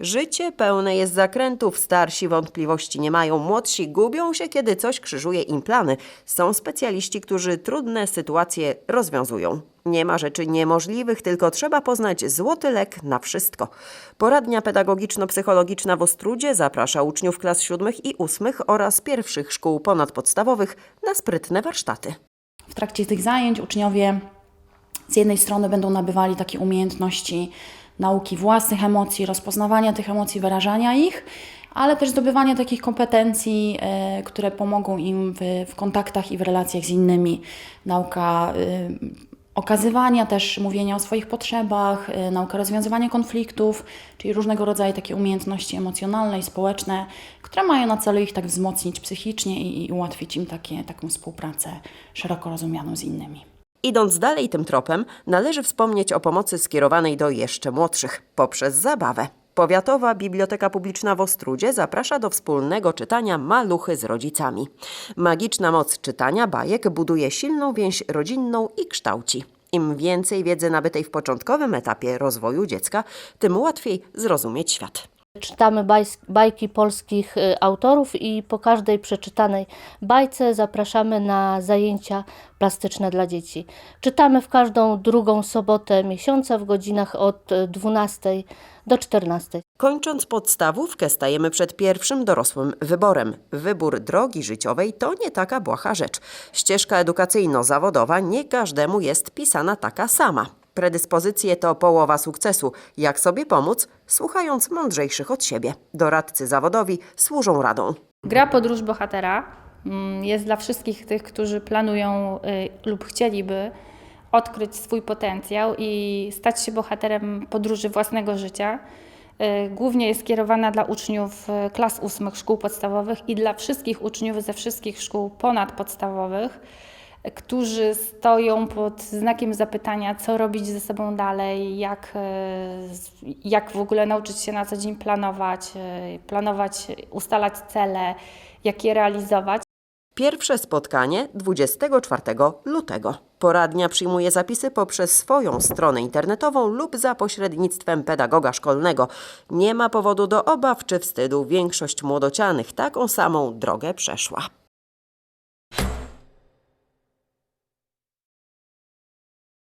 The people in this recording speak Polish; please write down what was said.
Życie pełne jest zakrętów, starsi wątpliwości nie mają, młodsi gubią się, kiedy coś krzyżuje im plany. Są specjaliści, którzy trudne sytuacje rozwiązują. Nie ma rzeczy niemożliwych, tylko trzeba poznać złoty lek na wszystko. Poradnia pedagogiczno-psychologiczna w Ostrudzie zaprasza uczniów klas siódmych i ósmych oraz pierwszych szkół ponadpodstawowych na sprytne warsztaty. W trakcie tych zajęć uczniowie z jednej strony będą nabywali takie umiejętności nauki własnych emocji, rozpoznawania tych emocji, wyrażania ich, ale też zdobywania takich kompetencji, e, które pomogą im w, w kontaktach i w relacjach z innymi. Nauka e, okazywania też, mówienia o swoich potrzebach, e, nauka rozwiązywania konfliktów, czyli różnego rodzaju takie umiejętności emocjonalne i społeczne, które mają na celu ich tak wzmocnić psychicznie i, i ułatwić im takie, taką współpracę szeroko rozumianą z innymi. Idąc dalej tym tropem, należy wspomnieć o pomocy skierowanej do jeszcze młodszych poprzez zabawę. Powiatowa Biblioteka Publiczna w Ostrudzie zaprasza do wspólnego czytania maluchy z rodzicami. Magiczna moc czytania bajek buduje silną więź rodzinną i kształci. Im więcej wiedzy nabytej w początkowym etapie rozwoju dziecka, tym łatwiej zrozumieć świat. Czytamy bajki polskich y, autorów i po każdej przeczytanej bajce zapraszamy na zajęcia plastyczne dla dzieci. Czytamy w każdą drugą sobotę miesiąca w godzinach od y, 12 do 14. Kończąc podstawówkę, stajemy przed pierwszym dorosłym wyborem. Wybór drogi życiowej to nie taka błaha rzecz. Ścieżka edukacyjno-zawodowa nie każdemu jest pisana taka sama. Predyspozycje to połowa sukcesu. Jak sobie pomóc? Słuchając mądrzejszych od siebie. Doradcy zawodowi służą radą. Gra Podróż Bohatera mm, jest dla wszystkich tych, którzy planują y, lub chcieliby odkryć swój potencjał i stać się bohaterem podróży własnego życia. Y, Głównie jest skierowana dla uczniów y, klas ósmych szkół podstawowych i dla wszystkich uczniów ze wszystkich szkół ponadpodstawowych, którzy stoją pod znakiem zapytania, co robić ze sobą dalej, jak, z- jak w ogóle nauczyć się na co dzień planować, y, planować, ustalać cele, jak je realizować. Pierwsze spotkanie 24 lutego. Poradnia przyjmuje zapisy poprzez swoją stronę internetową lub za pośrednictwem pedagoga szkolnego. Nie ma powodu do obaw czy wstydu. Większość młodocianych taką samą drogę przeszła.